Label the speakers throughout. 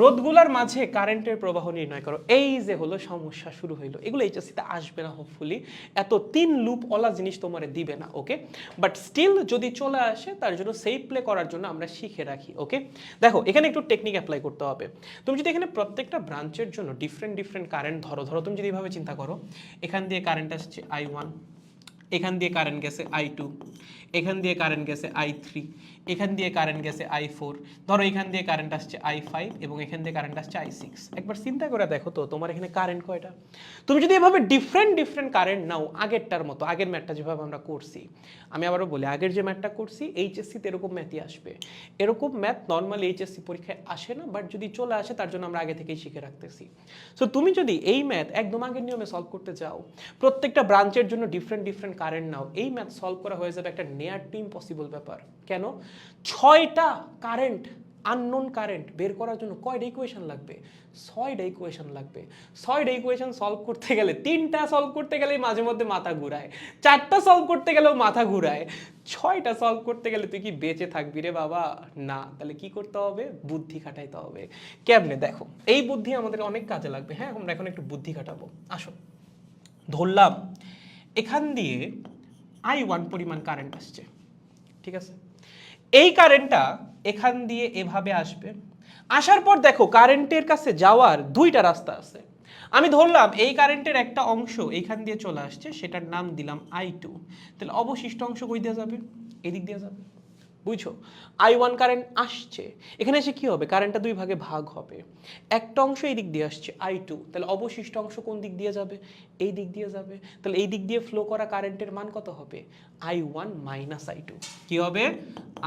Speaker 1: রোদগুলার মাঝে কারেন্টের প্রবাহ নির্ণয় করো। এই যে হলো সমস্যা শুরু হইল। এগুলো এইচএসসিতে আসবে না হোপফুলি এত তিন লুপ ওলা জিনিস তোমারে দিবে না ওকে বাট স্টিল যদি চলে আসে, তার জন্য সেফ প্লে করার জন্য আমরা শিখে রাখি ওকে দেখো, এখানে একটু টেকনিক অ্যাপ্লাই করতে হবে। তুমি যদি এখানে প্রত্যেকটা ব্রাঞ্চের জন্য ডিফারেন্ট ডিফারেন্ট কারেন্ট ধরো ধরো তুমি যদি এইভাবে চিন্তা করো, এখান দিয়ে কারেন্ট আসছে আই ওয়ান এখান দিয়ে কারেন্ট গেছে আই টু এখান দিয়ে কারেন্ট গেছে আই থ্রি এখান দিয়ে কারেন্ট গেছে আই ফোর ধরো এখান দিয়ে কারেন্ট আসছে আই ফাইভ এবং এখান দিয়ে কারেন্ট আসছে আই সিক্স একবার চিন্তা করে দেখো তো, তোমার এখানে কারেন্ট কয়টা? তুমি যদি এভাবে ডিফারেন্ট ডিফারেন্ট কারেন্ট নাও আগেরটার মতো, আগের ম্যাটটা যেভাবে আমরা করছি, আমি আবারও বলি, আগের যে ম্যাথটা করছি এইচএসসিতে এরকম ম্যাথই আসবে। এরকম ম্যাথ নর্মালি এইচএসসি পরীক্ষায় আসে না বাট যদি চলে আসে, তার জন্য আমরা আগে থেকেই শিখে রাখতেছি। সো তুমি যদি এই ম্যাথ একদম আগের নিয়মে সলভ করতে যাও প্রত্যেকটা ব্রাঞ্চের জন্য ডিফারেন্ট ডিফারেন্ট কারেন্ট নাও, এই ম্যাথ সলভ করা হয়ে যাবে একটা নেয়ার টু ইম্পসিবল ব্যাপার। কেন? ছয়টা কারেন্ট আননোন কারেন্ট বের করার জন্য কয়টা ইকুয়েশন লাগবে? ছয়টা ইকুয়েশন লাগবে। ছয়টা ইকুয়েশন সলভ করতে গেলে, তিনটা সলভ করতে গেলে মাঝে মধ্যে মাথা ঘুরায়। চারটা সলভ করতে গেলেও মাথা ঘুরায়। ছয়টা সলভ করতে গেলে তুই কি বেঁচে থাকবি রে বাবা? না, তাহলে কি করতে হবে? বুদ্ধি খাটাইতে হবে। কেমনে? দেখো, এই বুদ্ধি আমাদের অনেক কাজে লাগবে। হ্যাঁ আমরা এখন একটু বুদ্ধি খাটাবো। আসো। ধরলাম, এখান দিয়ে আই ওয়ান পরিমাণ কারেন্ট আসছে। ঠিক আছে? এই কারেন্টটা এখান দিয়ে এভাবে আসবে। আসার পর দেখো কারেন্টের কাছে যাওয়ার দুইটা রাস্তা আছে। আমি ধরলাম এই কারেন্টের একটা অংশ এইখান দিয়ে চলে আসছে, সেটার নাম দিলাম আই টু তাহলে অবশিষ্ট অংশ কই দেওয়া যাবে? এদিক দিয়ে যাবে। বুঝছ? আই ওয়ান কারেন্ট আসছে। এখানে এসে কি হবে? কারেন্টটা দুই ভাগে ভাগ হবে। একটা অংশ এই দিক দিয়ে আসছে আই টু তাহলে অবশিষ্ট অংশ কোন দিক দিয়ে যাবে? এই দিক দিয়ে যাবে। তাহলে এই দিক দিয়ে ফ্লো করা কারেন্টের মান কত হবে? I one minus I two কি হবে?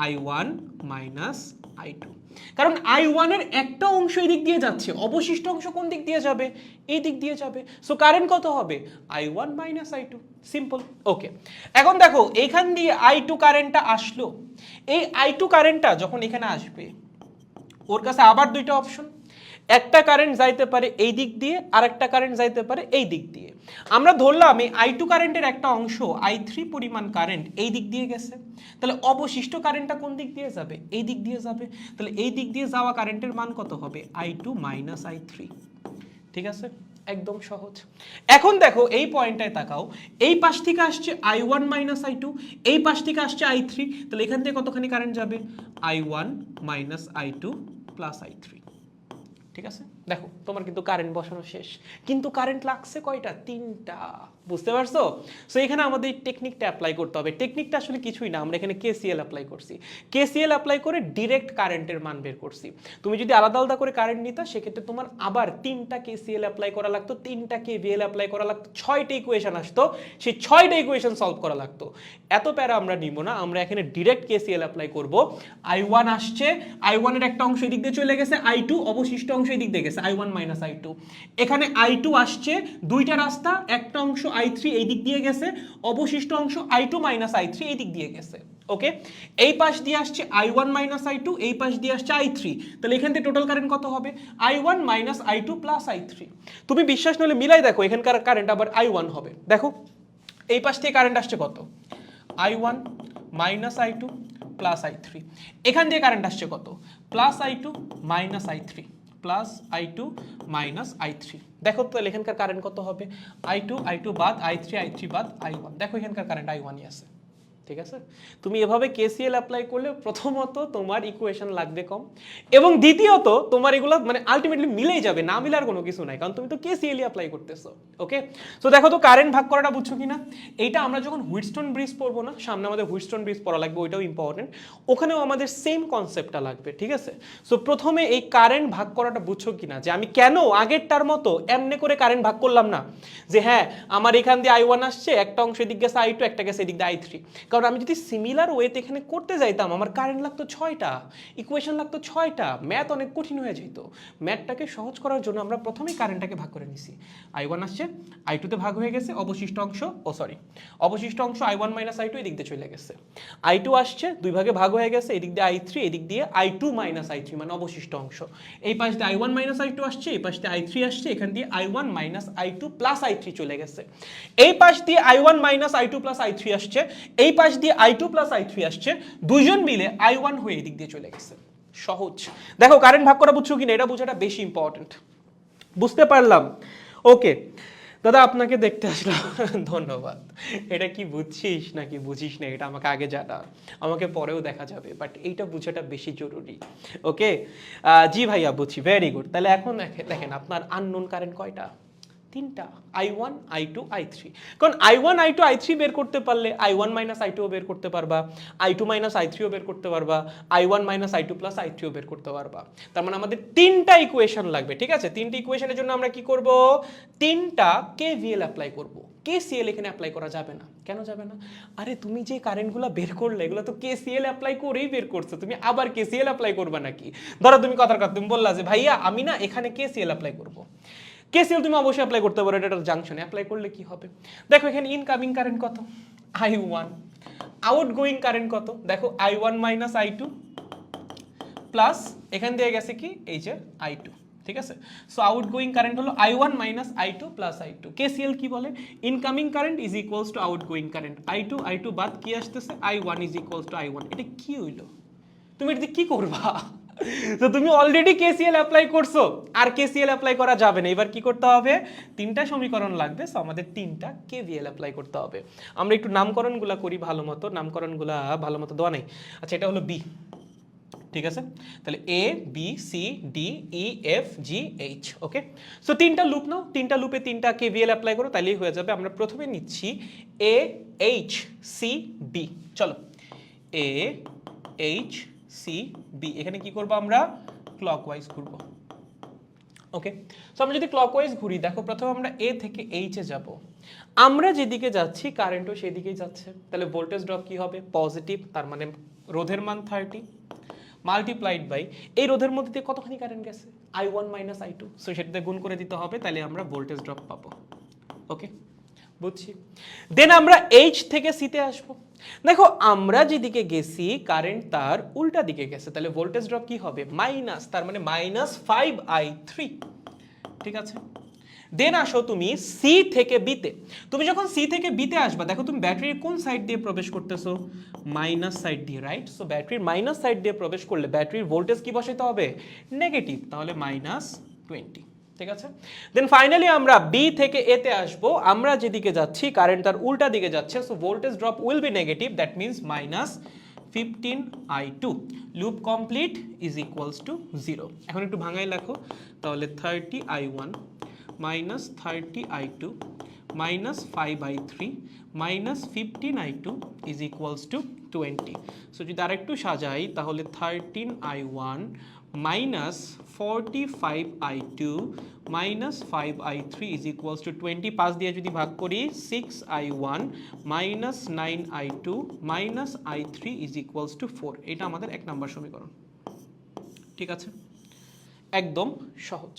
Speaker 1: I one minus I two কারণ আই ওয়ানের একটা অংশ এই দিক দিয়ে যাচ্ছে, অবশিষ্ট অংশ কোন দিক দিয়ে যাবে? এই দিক দিয়ে যাবে। সো কারেন্ট কত হবে? I one minus I two simple okay এখন দেখো, এখান দিয়ে আই টু কারেন্টটা আসলো। এই আই টু কারেন্টটা যখন এখানে আসবে, ওর কাছে আবার দুইটা অপশন একটা কারেন্ট যাইতে পারে এই দিক দিয়ে আর একটা কারেন্ট যাইতে পারে এই দিক দিয়ে। আমরা ধরলাম এই আই টু কারেন্টের একটা অংশ আই থ্রি পরিমাণ কারেন্ট এই দিক দিয়ে গেছে। তাহলে অবশিষ্ট কারেন্টটা কোন দিক দিয়ে যাবে? এই দিক দিয়ে যাবে। তাহলে এই দিক দিয়ে যাওয়া কারেন্টের মান কত হবে? I two minus I three ঠিক আছে? একদম সহজ। এখন দেখো, এই পয়েন্টটায় তাকাও। এই পাশ থেকে আসছে I one minus I two এই পাশ থেকে আসছে আই থ্রি তাহলে এখান থেকে কতখানি কারেন্ট যাবে? I one minus I two plus I three ঠিক আছে? দেখো তোমার কিন্তু কারেন্ট বসানো শেষ। কিন্তু কারেন্ট লাগছে কয়টা? তিনটা। বুঝতে পারছ? সো এখানে আমাদের টেকনিকটা অ্যাপ্লাই করতে হবে। টেকনিকটা আসলে কিছুই না, আমরা এখানে কেসিএল অ্যাপ্লাই করছি। কেসিএল অ্যাপ্লাই করে ডিরেক্ট কারেন্টের মান বের করছি। তুমি যদি আলাদা আলাদা করে কারেন্ট নিতা, সেক্ষেত্রে তোমার আবার তিনটা কেসিএল অ্যাপ্লাই করা লাগতো, তিনটা কেভিএল অ্যাপ্লাই করা লাগতো, ছয়টা ইকুয়েশন আসতো। সেই ছয়টা ইকুয়েশন সলভ করা লাগতো। এত প্যারা আমরা নিব না, আমরা এখানে ডিরেক্ট কেসিএল অ্যাপ্লাই করব। আই ওয়ান আসছে আই ওয়ানের একটা অংশ এদিক দিয়ে চলে গেছে আই টু অবশিষ্ট অংশ এদিক দিয়ে গেছে I one minus I two এখানে আই টু আসছে, দুইটা রাস্তা, একটা অংশ আই থ্রি এই দিক দিয়ে গেছে, অবশিষ্ট অংশ I two minus I three এই দিক দিয়ে গেছে, ওকে? এই পাশ দিয়ে আসছে I one minus I two, এই পাশ দিয়ে আসছে আই থ্রি, তাহলে এখান থেকে টোটাল কারেন্ট কত হবে? I one minus I two plus I three. তুমি বিশ্বাস নলে মিলাই দেখো, এখানকার কারেন্ট আবার আই ওয়ান হবে। দেখো, এই পাশ থেকে কারেন্ট আসছে কত? I one minus I two plus I three. এখান দিয়ে কারেন্ট আসছে কত? Plus I two minus I three plus I two minus I three. দেখো তো এখানকার কারেন্ট কত হবে? আই টু আই টু বাদ আই থ্রি আই থ্রি বাদ আই ওয়ান দেখো এখানকার কারেন্ট আই ওয়ানই আছে। ঠিক আছে? তুমি এভাবে কেসিএল অ্যাপ্লাই করলে প্রথমত তোমার ইকুয়েশন লাগবে কম এবং দ্বিতীয়ত তোমার এগুলো মানে আলটিমেটলি মিলেই যাবে, না মিলার কোনো কিছু নাই, কারণ তুমি তো কেসিএলই অ্যাপ্লাই করতেছো ওকে সো দেখো তো কারেন্ট ভাগ করাটা বুঝছ কিনা? এইটা আমরা যখন হুইটস্টোন ব্রিজ পড়ব না, সামনে আমাদের হুইটস্টোন ব্রিজ পড়া লাগবে, ওইটাও ইম্পর্টেন্ট ওখানেও আমাদের সেম কনসেপ্টটা লাগবে, ঠিক আছে? সো প্রথমে এই কারেন্ট ভাগ করাটা বুঝছ কিনা? যে আমি কেন আগেরটার মতো এমনি করে কারেন্ট ভাগ করলাম না? যে হ্যাঁ আমার এখান দিয়ে আই ওয়ান আসছে, একটা অংশ এদিক গেছে আই টু একটা গেছে এদিক দিয়ে আই থ্রি কারণ আমি যদি সিমিলার ওয়েতে এখানে করতে যাইতাম, আমার কারেন্ট লাগতো ছয়টা ইকুয়েশন লাগতো ছয়টা ম্যাথ অনেক কঠিন হয়ে যেত ম্যাথটাকে সহজ করার জন্য আমরা প্রথমেই কারেন্টটাকে ভাগ করে নিছি। আই ওয়ান আসছে আই টুতে ভাগ হয়ে গেছে, অবশিষ্ট অংশ, ও সরি অবশিষ্ট অংশ I one minus I two এদিক দিয়ে চলে গেছে। আই টু আসছে, দুই ভাগে ভাগ হয়ে গেছে, এদিক দিয়ে আই থ্রি এদিক দিয়ে I two minus I three মানে অবশিষ্ট অংশ। এই পাশ দিয়ে I one minus I two আসছে, এই পাশ দিয়ে আই থ্রি আসছে, এখান দিয়ে I one minus I two plus I three চলে গেছে। এই পাশ দিয়ে I one minus I two plus I three আসছে, এই পাশ দিয়ে I two plus I three আসছে, দুইজন মিলে আই ওয়ান হয়ে এদিক দিয়ে চলে গেছে। সহজ। দেখো কারেন্ট ভাগ করা বুঝছ কিনা? এটা বোঝাটা বেশি ইম্পর্টেন্ট বুঝতে পারলাম। ওকে দাদা, আপনাকে দেখতে আসলাম। ধন্যবাদ। এটা কি বুঝছিস নাকি বুঝিস না? এটা আমাকে আগে জানা। আমাকে পরেও দেখা যাবে বাট এইটা বোঝাটা বেশি জরুরি। ওকে জি ভাইয়া, বুঝছি। ভেরি গুড তাহলে এখন দেখে- দেখেন, আপনার আননোন কারেন্ট কয়টা? তিনটা I one I two I three কারণ I one I two I three বের করতে পারলে আই ওয়ান মাইনাস আই টুও বের করতে পারবা আই টু মাইনাস আই থ্রিও বের করতে পারবা I one minus I two plus I থ্রিও বের করতে পারবা। তার মানে আমাদের তিনটা ইকুয়েশন লাগবে, ঠিক আছে? তিনটা ইকুয়েশনের জন্য আমরা কি করব? তিনটা কে ভিএল অ্যাপ্লাই করব। কে সিএল এখানে অ্যাপ্লাই করা যাবে না। কেন যাবে না? আরে তুমি যে কারেন্টগুলো বের করলে, এগুলো তো কে সিএল অ্যাপ্লাই করেই বের করছ। তুমি আবার কে সিএল অ্যাপ্লাই করবা নাকি? ধরো তুমি কথার কথা, তুমি বললা যে, ভাইয়া, আমি না এখানে কে সিএল অ্যাপ্লাই করব। কেসিএল তুমি অবশ্যই অ্যাপ্লাই করতে পারো, এটা জাংশনে অ্যাপ্লাই করলে কি হবে? দেখো, এখানে ইনকামিং কারেন্ট কত? I one outgoing current কত? দেখো I one minus I two plus এখান দিয়ে গেছে কি? এই যে আই টু ঠিক আছে? সো আউট গোয়িং কারেন্ট হলো I one minus I two plus I two KCL কি বলে? Incoming current is equals to outgoing current I two I two বাদ কি আসতেছে? I one is equals to I one এটা কি হইল? তুমি এটা কি করবা? তো তুমি অলরেডি কেসিএল অ্যাপ্লাই করছ, আর কেসিএল অ্যাপ্লাই করা যাবে না। এবার কি করতে হবে? তিনটা সমীকরণ লাগবে সো আমাদের তিনটা কেভিএল অ্যাপ্লাই করতে হবে। আমরা একটু নামকরণগুলা করি ভালো মতো। নামকরণগুলা ভালো মতো দেওয়া নেই। আচ্ছা এটা হলো বি ঠিক আছে? তাহলে A B C D E F G H okay so তিনটা লুপ নাও। তিনটা লুপে তিনটা কেভিএল অ্যাপ্লাই করো তাহলেই হয়ে যাবে। আমরা প্রথমে নিচ্ছি এ এইচ সি বি চলো। এ এইচ সি বি এখানে কি করব আমরা? ক্লকওয়াইজ ঘুরবো। ওকে সো আমরা যদি ক্লকওয়াইজ ঘুরি, দেখো প্রথমে আমরা এ থেকে এইচে যাব। আমরা যেদিকে যাচ্ছি কারেন্টও সেদিকেই যাচ্ছে। তাহলে ভোল্টেজ ড্রপ কি হবে? পজিটিভ তার মানে রোধের মান থার্টি মাল্টিপ্লাইড বাই এই রোধের মধ্যে দিয়ে কতখানি কারেন্ট গেছে? I one minus I two so সেটাতে গুণ করে দিতে হবে, তাহলে আমরা ভোল্টেজ ড্রপ পাবো। ওকে বুঝছি? দেন আমরা এইচ থেকে সিতে আসব। দেখো, আমরা যেদিকে গেছি কারেন্ট তার উল্টা দিকে গেছে। তাহলে ভোল্টেজ ড্রপ কি হবে? মাইনাস তার মানে মাইনাস ফাইভ আই থ্রি ঠিক আছে? দেন আসো তুমি সি থেকে বিতে তুমি যখন সি থেকে বিতে আসবা, দেখো তুমি ব্যাটারির কোন সাইড দিয়ে প্রবেশ করতেছো? মাইনাস সাইড দিয়ে রাইট সো ব্যাটারির মাইনাস সাইড দিয়ে প্রবেশ করলে ব্যাটারির ভোল্টেজ কি বসাইতে হবে? নেগেটিভ তাহলে মাইনাস টোয়েন্টি ঠিক আছে? দেন ফাইনালি আমরা বি থেকে এতে আসব। আমরা যেদিকে যাচ্ছি কারেন্ট তার উল্টা দিকে যাচ্ছে। So voltage drop will be negative that means minus fifteen I two loop complete is equals to zero এখন একটু ভাঙাই লেখো। তাহলে thirty I one minus thirty I two minus five I three minus fifteen I two is equals to twenty so যদি আরেকটু সাজাই, তাহলে thirteen I one minus five I three is equals to twenty পাঁচ দিয়ে যদি ভাগ করি six I one minus nine I two minus I three is equals to four এটা আমাদের এক নম্বর সমীকরণ। ঠিক আছে? একদম সহজ।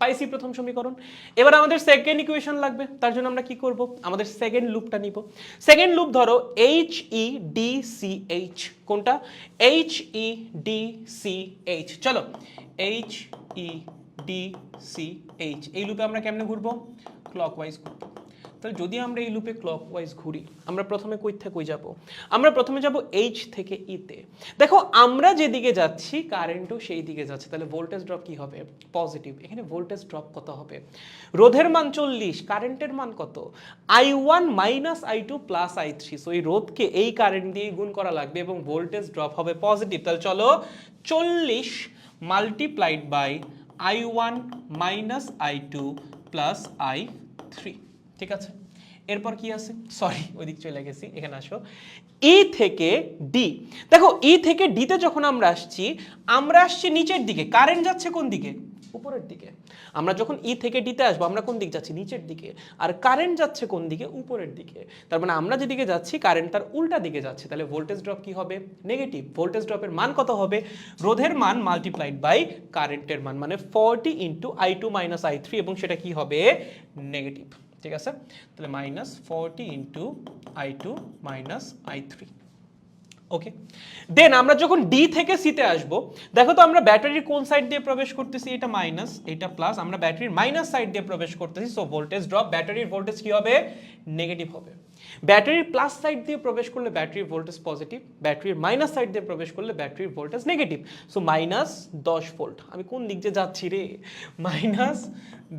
Speaker 1: পাইছি প্রথম সমীকরণ। এবার আমাদের সেকেন্ড ইকুয়েশন লাগবে, তার জন্য আমরা কি করব? আমাদের সেকেন্ড লুপটা নিব। সেকেন্ড লুপ ধরো H E D C H কোনটা? H E D C H চলো H E D C H এই লুপে আমরা কেমনে ঘুরবো? ক্লকওয়াইজ ঘুরবো। তাহলে যদি আমরা এই লুপে ক্লক ওয়াইজ ঘুরি, আমরা প্রথমে কই থেকে কই যাব? আমরা প্রথমে যাব এইচ থেকে ইতে দেখো, আমরা যেদিকে যাচ্ছি কারেন্টও সেই দিকে যাচ্ছে। তাহলে ভোল্টেজ ড্রপ কি হবে? পজিটিভ এখানে ভোল্টেজ ড্রপ কত হবে? রোধের মান চল্লিশ কারেন্টের মান কত? I one minus I two plus I three so এই রোধকে এই কারেন্ট দিয়ে গুণ করা লাগবে এবং ভোল্টেজ ড্রপ হবে পজিটিভ তাহলে চলো, চল্লিশ multiplied by I one minus I two plus I three ঠিক আছে? এরপর কি আছে? সরি ওইদিক চলে গেছি, এখানে আসো। ই থেকে ডি দেখো ই থেকে ডিতে যখন আমরা আসছি আমরা আসছি নিচের দিকে। কারেন্ট যাচ্ছে কোন দিকে? উপরের দিকে। আমরা যখন ই থেকে ডিতে আসব, আমরা কোন দিক যাচ্ছি? নিচের দিকে। আর কারেন্ট যাচ্ছে কোন দিকে? উপরের দিকে। তার মানে আমরা যেদিকে যাচ্ছি কারেন্ট তার উল্টা দিকে যাচ্ছে। তাহলে ভোল্টেজ ড্রপ কি হবে? নেগেটিভ ভোল্টেজ ড্রপের মান কত হবে? রোধের মান মাল্টিপ্লাইড বাই কারেন্টের মান মানে forty into I two minus I three এবং সেটা কি হবে? নেগেটিভ ঠিক আছে? তাহলে minus forty into I two minus I three okay then আমরা যখন ডি থেকে সিতে আসব, দেখো তো আমরা ব্যাটারির কোন সাইড দিয়ে প্রবেশ করতেছি? এটা মাইনাস এটা প্লাস আমরা ব্যাটারির মাইনাস সাইড দিয়ে প্রবেশ করতেছি সো ভোল্টেজ ড্রপ ব্যাটারির ভোল্টেজ কি হবে? নেগেটিভ হবে। ব্যাটারির প্লাস সাইড দিয়ে প্রবেশ করলে ব্যাটারির ভোল্টেজ পজিটিভ ব্যাটারির মাইনাস সাইড দিয়ে প্রবেশ করলে ব্যাটারির ভোল্টেজ নেগেটিভ সো মাইনাস দশ ভোল্ট আমি কোন দিক দিয়ে যাচ্ছি রে? মাইনাস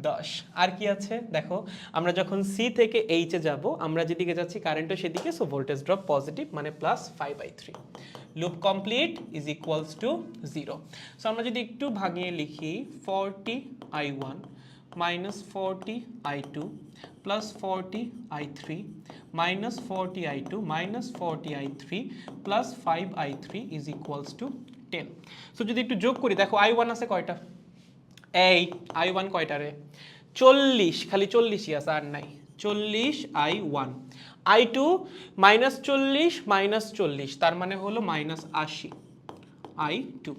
Speaker 1: দশ। আর কি আছে? দেখো, আমরা যখন সি থেকে এইচে যাব, আমরা যেদিকে যাচ্ছি কারেন্টও সেদিকে সো ভোল্টেজ ড্রপ পজিটিভ মানে plus five by three loop complete is equals to zero so আমরা যদি একটু ভাঙিয়ে লিখি forty I one minus 40 i2 plus 40 i3 minus 40 i2 minus 40 i3 plus 5 i3 is equals to 10 so যদি একটু যোগ করি, দেখো i1 আছে কয়টা? এই i1 কয়টা রে? চল্লিশ, খালি চল্লিশই আছে, আর নাই। চল্লিশ I one I two minus চল্লিশ মাইনাস চল্লিশ, তার মানে হলো মাইনাস আশি। I two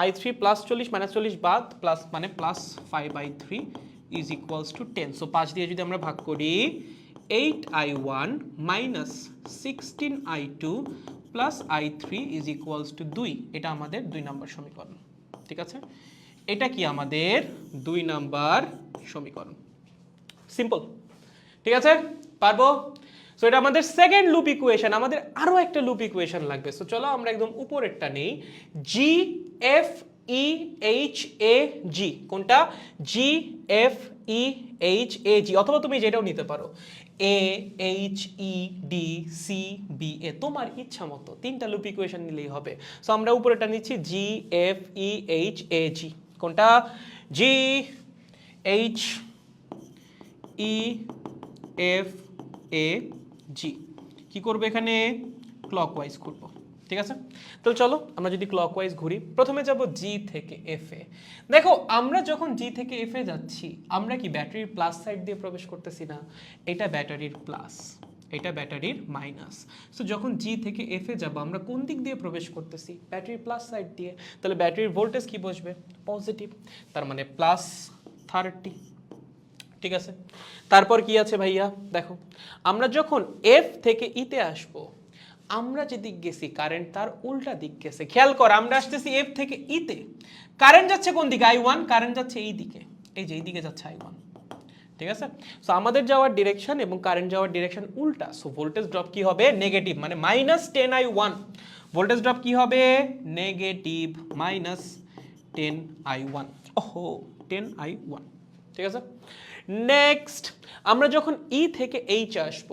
Speaker 1: I three plus চল্লিশ মাইনাস চল্লিশ বাদ প্লাস মানে plus five I three is equals to ten so পাঁচ দিয়ে যদি আমরা ভাগ করি eight I one minus sixteen I two plus I three is equals to দুই. এটা আমাদের দুই নম্বর সমীকরণ। ঠিক আছে? এটা কি আমাদের দুই নাম্বার সমীকরণ। সিম্পল ঠিক আছে? পারব? সো এটা আমাদের সেকেন্ড লুপ ইকুয়েশন আমাদের আরও একটা লুপ ইকুয়েশন লাগবে। সো চলো আমরা একদম উপরেরটা নেই। জি এফ ই এইচ এ জি কোনটা? জি এফ ই এইচ এ জি অথবা তুমি যেটাও নিতে পারো। A H E D C B A তোমার ইচ্ছা মতো তিনটা লুপ ইকুয়েশন নিলেই হবে। সো আমরা উপরেটা নিচ্ছি জি এফ ই এইচ এ জি কোনটা? জি এইচ ই এফ এ জি কি করব এখানে? ক্লকওয়াইজ ঘুরবো ঠিক আছে? তো চলো, আমরা যদি ক্লকওয়াইজ ঘুরি, প্রথমে যাব জি থেকে এফ এ। দেখো, আমরা যখন জি থেকে এফ এ যাচ্ছি, আমরা কি ব্যাটারির প্লাস সাইড দিয়ে প্রবেশ করতেছি না? এটা ব্যাটারির প্লাস এটা ব্যাটারির মাইনাস সো যখন জি থেকে এফ এ যাব, আমরা কোন দিক দিয়ে প্রবেশ করতেছি? ব্যাটারির প্লাস সাইড দিয়ে। তাহলে ব্যাটারির ভোল্টেজ কি বসবে? পজিটিভ তার মানে প্লাস থার্টি ঠিক আছে? তারপর কি আছে ভাইয়া? দেখো, আমরা যখন এফ থেকে ইতে আসব আমরা যে দিক গেছি কারেন্ট তার উল্টা দিক গেছে। খেয়াল কর, আমরা আসতেছি এফ থেকে ইতে কারেন্ট যাচ্ছে কোন দিকে? আই ওয়ান কারেন্ট যাচ্ছে এই দিকে। এই যে, এই দিকে যাচ্ছে আই ওয়ান ঠিক আছে? সো আমাদের যাওয়ার ডিরেকশন এবং কারেন্ট যাওয়ার ডিরেকশন উল্টা। সো ভোল্টেজ ড্রপ কি হবে? নেগেটিভ মানে minus ten I one voltage drop কি হবে? Negative minus ten I one ওহো টেন আই ওয়ান ঠিক আছে? নেক্সট আমরা যখন ই থেকে এইচ আসব,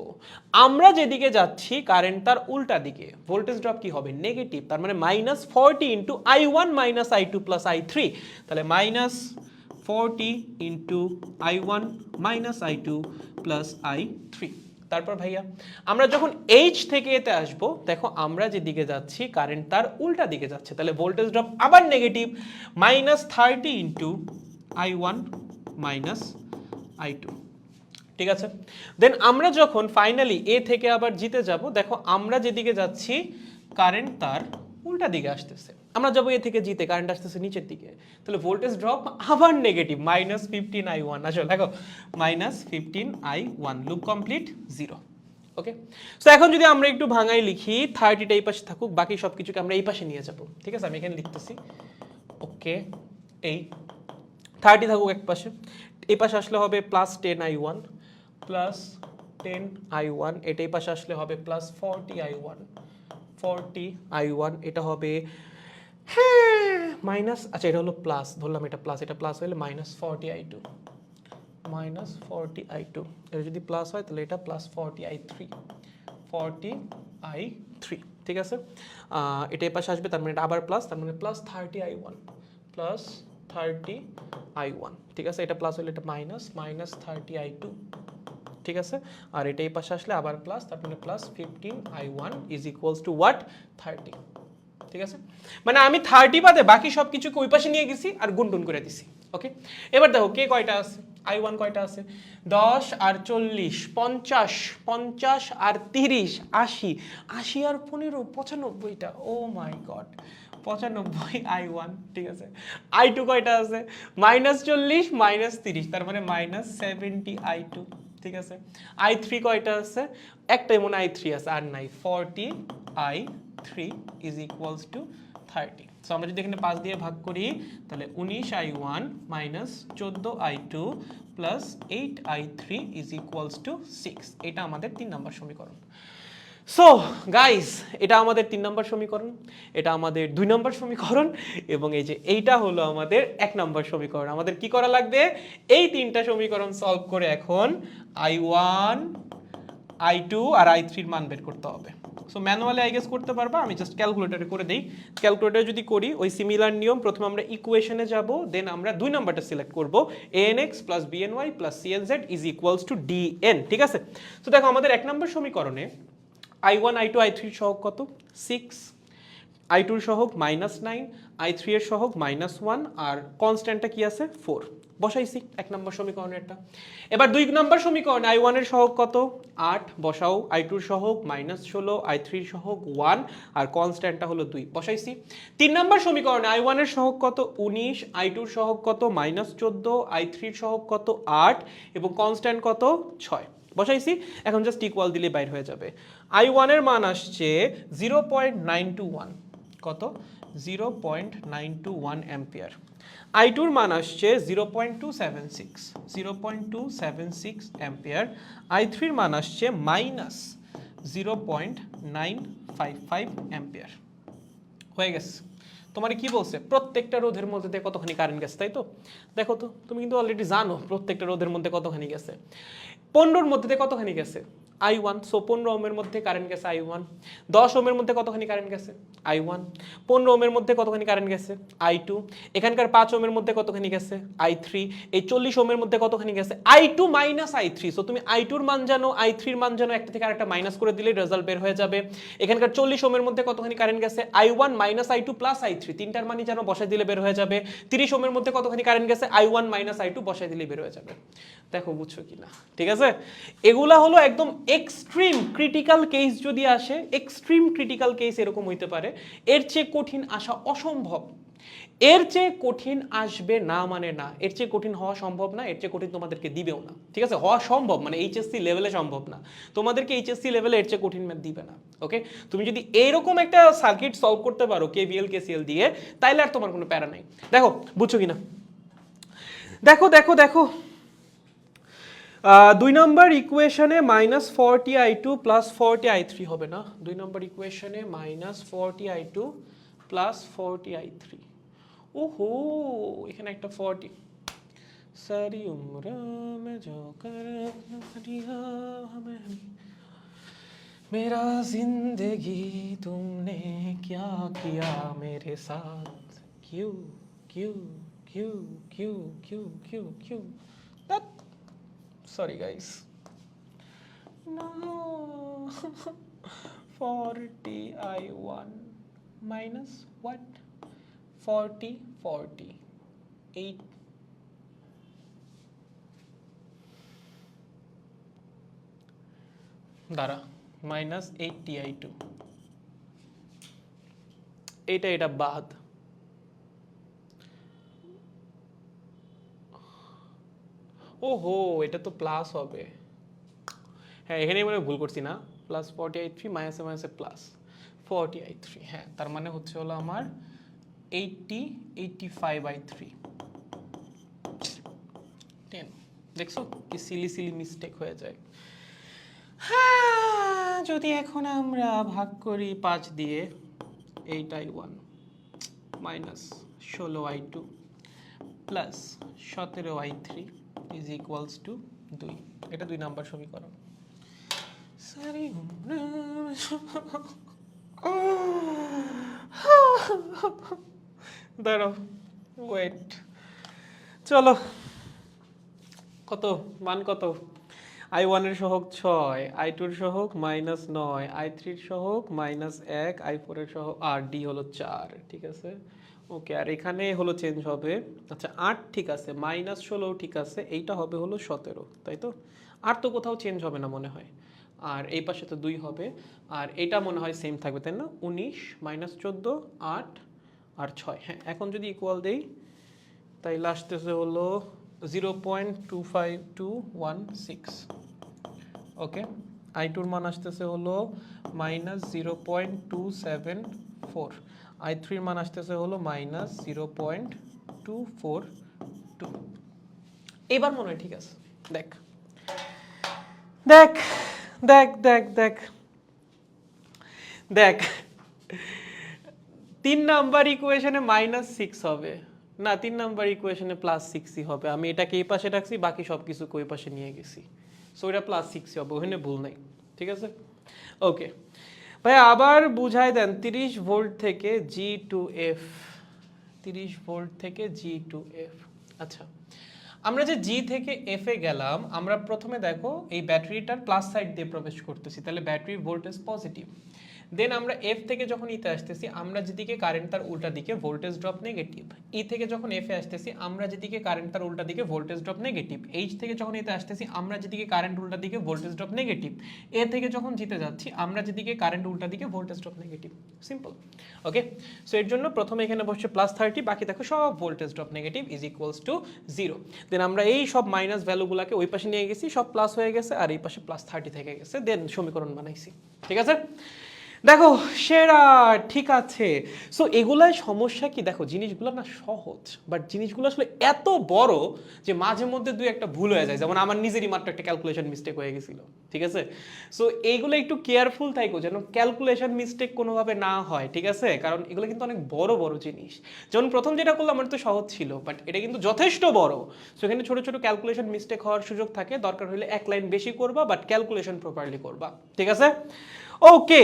Speaker 1: আমরা যেদিকে যাচ্ছি কারেন্ট তার উল্টা দিকে। ভোল্টেজ ড্রপ কি হবে? নেগেটিভ তার মানে minus forty into I one minus I two plus I three তাহলে minus forty into I one minus I two plus I three তারপর ভাইয়া, আমরা যখন এইচ থেকে এতে আসব, দেখো আমরা যেদিকে যাচ্ছি কারেন্ট তার উল্টা দিকে যাচ্ছে। তাহলে ভোল্টেজ ড্রপ আবার negative minus thirty into I one minus I two ঠিক আছে? দেন আমরা যখন ফাইনালি এ থেকে আবার জিতে যাব, দেখো আমরা যেদিকে যাচ্ছি কারেন্ট তার উল্টা দিকে আসতেছে। আমরা যাব এ থেকে জিতে কারেন্ট আসতেছে নিচের দিকে। তাহলে ভোল্টেজ ড্রপ আবার negative minus fifteen I one আসলে দেখো minus fifteen I one look complete zero okay so এখন যদি আমরা একটু ভাঙাই লিখি থার্টিটা এই পাশে থাকুক, বাকি সব কিছুকে আমরা এই পাশে নিয়ে যাব। ঠিক আছে? আমি এখানে লিখতেছি। ওকে এই থার্টি থাকুক এক পাশে। এই পাশে আসলে হবে plus ten I one plus ten I one এটা এই পাশে আসলে হবে plus forty I one forty I one এটা হবে হ্যাঁ মাইনাস আচ্ছা এটা হলো প্লাস ধরলাম এটা প্লাস এটা প্লাস হলে minus forty I two minus forty I two এটা যদি প্লাস হয় তাহলে এটা plus forty I three forty I three ঠিক আছে? এটা এই পাশে আসবে, তার মানে এটা আবার প্লাস তার মানে plus thirty I one plus thirty I one ঠিক আছে? এটা প্লাস হলে এটা minus minus thirty I two ঠিক আছে? আর এটা এই পাশে আসলে আবার প্লাস তার মানে plus fifteen I one is equals to what thirty ঠিক আছে? মানে আমি থার্টি বাদে বাকি সব কিছুকে ওই পাশে নিয়ে গেছি আর গুনটুন করে দিছি ওকে এবার দেখো, কে কয়টা আছে? আই ওয়ান কয়টা আছে? দশ আর চল্লিশ, পঞ্চাশ পঞ্চাশ আর তিরিশ, আশি আশি আর পনেরো, পঁচানব্বইটা ও মাই গড পঁচানব্বই আই ওয়ান, ঠিক আছে? আই টু কয়টা আছে? মাইনাস চল্লিশ, মাইনাস তিরিশ, তার মানে মাইনাস সেভেন্টি আই টু, ঠিক আছে? আই থ্রি কয়টা আছে? একটাই মনে আই থ্রি আছে, আর নাই। Forty I three is equals to thirty so আমরা যদি এখানে পাঁচ দিয়ে ভাগ করি, তাহলে উনিশ আই ওয়ান মাইনাস চোদ্দ I two plus eight I three is equals to six এটা আমাদের তিন নম্বর সমীকরণ। সো গাইস এটা আমাদের তিন নম্বর সমীকরণ, এটা আমাদের দুই নম্বর সমীকরণ, এবং এই যে এইটা হলো আমাদের এক নম্বর সমীকরণ। আমাদের কি করা লাগবে? এই তিনটা সমীকরণ সলভ করে এখন আই ওয়ান আই টু আর আই থ্রির মান বের করতে হবে। সো ম্যানুয়ালি আই গেস করতে পারবা? আমি জাস্ট ক্যালকুলেটরে করে দিই। ক্যালকুলেটর যদি করি, ওই সিমিলার নিয়ম, প্রথমে আমরা ইকুয়েশনে যাব দেন আমরা দুই নাম্বারটা সিলেক্ট করব। A N X plus B N Y plus C N Z is equals to D N ঠিক আছে? তো দেখো, আমাদের এক নম্বর সমীকরণে I one, I two, I থ্রির সহগ কত? সিক্স। আই টুর সহগ মাইনাস নাইন, আই থ্রি এর সহগ মাইনাস ওয়ান, আর কনস্ট্যান্টটা কি আছে? ফোর। বসাইছি, এক নম্বর সমীকরণেরটা এবার দুই নম্বর সমীকরণে আই ওয়ানের সহগ কত? আট। বসাও, আই টুর সহগ মাইনাস ষোলো, আই থ্রির সহগ ওয়ান, আর কনস্ট্যান্টটা হলো দুই। বসাইছি। তিন নম্বর সমীকরণে আই ওয়ানের সহগ কত? উনিশ। আই টুর সহগ কত? মাইনাস চোদ্দ, আই থ্রির সহগ কত? আট, এবং কনস্ট্যান্ট কত? ছয়। বসাইছি। এখন জাস্ট ইকুয়াল দিলে বাইর হয়ে যাবে। আই ওয়ানের মান আসছে zero point nine two one কত? Zero point nine two one ampere I টুর মান আসছে zero point two seven six zero point two seven six ampere I থ্রির মান আসছে minus zero point nine five five ampere হয়ে গেছে। তোমার কি বলছে? প্রত্যেকটা রোধের মধ্যে দিয়ে কতখানি কারেন্ট গেছে, তাই তো? দেখো তো, তুমি কিন্তু অলরেডি জানো প্রত্যেকটা রোধের মধ্যে কতখানি গেছে। পনেরোর মধ্যে দিয়ে কতখানি গেছে? আই ওয়ান সো পনেরো ওমের মধ্যে কারেন্ট গেছে আই ওয়ান দশ ওমের মধ্যে কতখানি কারেন্ট গেছে? আই ওয়ান পনেরো ওমের মধ্যে কতখানি কারেন্ট গেছে? আই টু এখানকার পাঁচ ওমের মধ্যে কতখানি গেছে? আই থ্রি এই চল্লিশ ওমের মধ্যে কতখানি গেছে? I two minus I three so তুমি আই টুর মান জানো আই থ্রির মান জানো, একটা থেকে আরেকটা মাইনাস করে দিলেই রেজাল্ট বের হয়ে যাবে। এখানকার চল্লিশ ওমের মধ্যে কতখানি কারেন্ট গেছে? I one minus I two plus I three তিনটার মানই জানো, বসাই দিলে বের হয়ে যাবে। তিরিশ ওমের মধ্যে কতখানি কারেন্ট গেছে? I one minus I two বসাই দিলে বের হয়ে যাবে। দেখো, বুঝছ কি না ঠিক আছে? এগুলা হলো একদম এক্সট্রিম ক্রিটিক্যাল কেস যদি আসে এক্সট্রিম ক্রিটিক্যাল কেস এরকম হইতে পারে, এর চেয়ে কঠিন আসা অসম্ভব। এর চেয়ে কঠিন আসবে না মানে না, এর চেয়ে কঠিন হওয়া সম্ভব না, এর চেয়ে কঠিন তোমাদেরকে দিবেও না। ঠিক আছে? হওয়া সম্ভব মানে এইচএসসি লেভেলে সম্ভব না। তোমাদেরকে এইচএসসি লেভেলে এর চেয়ে কঠিন ম্যাথ দিবে না ওকে তুমি যদি এইরকম একটা সার্কিট সলভ করতে পারো কেভিএল কেসিএল দিয়ে, তাইলে আর তোমার কোনো প্যারা নাই। দেখো, বুঝছ কি না দেখো দেখো দেখো দুই নম্বর ইকুয়েশনে minus forty I two plus forty I three হবে না দুই নম্বর ইকুয়েশনে minus forty I two plus forty I three ওহো এখানে একটা ফোরটি সারি উম্র মে জো কর দিয়া হমেं मेरा जिंदगी तुमने क्या किया मेरे साथ क्यों क्यों क्यों क्यों क्यों क्यों क्यों that sorry guys no 40 i1 minus what 40 40 8 দ্বারা মাইনাস এইটটি আই টু এইটা এটা বাদ ওহো, এটা তো প্লাস হবে। হ্যাঁ এখানেই মানে ভুল করছি না। প্লাস ফর্টি আই থ্রি মাইনাসে মাইনাসে প্লাস ফর্টি আই থ্রি হ্যাঁ তার মানে হচ্ছে হলো আমার eighty eighty five I three ten, দেখছ কি সিলি সিলি মিস্টেক হয়ে যায়। হ্যাঁ যদি এখন আমরা ভাগ করি পাঁচ দিয়ে এইট আই ওয়ান মাইনাস ষোলো আই টু প্লাস সতেরো I three is equals to দুই। এটা দুই নাম্বার সমীকরণ। সারি দাঁড়াও ওয়েট চলো, কত? মান কত? আই ওয়ানের সহগ ছয় আই টুর সহগ মাইনাস নয় আই থ্রির সহগ মাইনাস এক আই ফোরের সহগ, আর ডি হলো চার, ঠিক আছে? ওকে, আর এখানে হলো চেঞ্জ হবে আচ্ছা আট ঠিক আছে মাইনাস ষোলো ঠিক আছে, এইটা হবে হলো সতেরো, তাই তো? আর তো কোথাও চেঞ্জ হবে না মনে হয়, আর এই পাশে তো দুই হবে, আর এটা মনে হয় সেম থাকবে, তাই না? উনিশ মাইনাস চোদ্দ, আট, আর ছয় হ্যাঁ এখন যদি ইকুয়াল দেই তাইলে আসতেছে হলো zero point two five two one six okay I টুর মান আসতেছে হলো minus zero point two seven four I থ্রির মান আসতেছে হলো minus zero point two four two এবার মনে হয় ঠিক আছে। দেখ। দেখ দেখ দেখ দেখ। দেখ। তিন নাম্বার ইকুয়েশনে মাইনাস সিক্স হবে। না, তিন নাম্বার ইকুয়েশনে প্লাস সিক্সই হবে। আমি এটাকে এই পাশে রাখছি, বাকি সব কিছু ওই পাশে নিয়ে গেছি। সো এটা প্লাস সিক্সই হবে, ওখানে ভুল নাই। ঠিক আছে? ওকে ভাই, আবার বুঝাই দেন, তিরিশ ভোল্ট থেকে জি টু এফ তিরিশ ভোল্ট থেকে জি টু এফ আচ্ছা আমরা যে জি থেকে এফ এ গেলাম, আমরা প্রথমে দেখো, এই ব্যাটারিটার প্লাস সাইড দিয়ে প্রবেশ করতেছি, তাহলে ব্যাটারি ভোল্টেজ পজিটিভ দেন আমরা এফ থেকে যখন ইতে আসতেছি, আমরা যেদিকে কারেন্ট তার উল্টা দিকে ভোল্টেজ ড্রপ নেগেটিভ ই থেকে যখন এফে আসতেছি, আমরা যেদিকে কারেন্ট তার উল্টা দিকে ভোল্টেজ ড্রপ নেগেটিভ এইচ থেকে যখন এতে আসতেছি, আমরা যেদিকে কারেন্ট উল্টা দিকে ভোল্টেজ ড্রপ নেগেটিভ এ থেকে যখন জিতে যাচ্ছি, আমরা যেদিকে কারেন্ট উল্টা দিকে voltage drop negative simple okay so এর জন্য প্রথমে এখানে বসছে প্লাস থার্টি বাকি দেখো সব voltage drop negative is equals to zero then আমরা এই সব মাইনাস ভ্যালুগুলোকে ওই পাশে নিয়ে গেছি, সব প্লাস হয়ে গেছে আর এই পাশে প্লাস থার্টি থেকে গেছে। দেন সমীকরণ বানাইছি। ঠিক আছে? দেখো, সেরা, ঠিক আছে। সো এগুলাই সমস্যা কি? দেখো, জিনিসগুলো না সহজ বাট জিনিসগুলো আসলে এত বড় যে মাঝে মধ্যে দুই একটা ভুল হয়ে যায়। যেমন আমার নিজেরই মাত্র একটা ক্যালকুলেশন মিস্টেক হয়ে গেছিল, ঠিক আছে? সো এইগুলো একটু কেয়ারফুল থাইকো, যেন ক্যালকুলেশন মিস্টেক কোনোভাবে না হয়, ঠিক আছে? কারণ এগুলো কিন্তু অনেক বড় বড় জিনিস। যেমন প্রথম যেটা করলাম, আমার তো সহজ ছিল বাট এটা কিন্তু যথেষ্ট বড়। সো এখানে ছোটো ছোটো ক্যালকুলেশন মিস্টেক হওয়ার সুযোগ থাকে। দরকার হলে এক লাইন বেশি করবা বাট ক্যালকুলেশন প্রপারলি করবা, ঠিক আছে? ওকে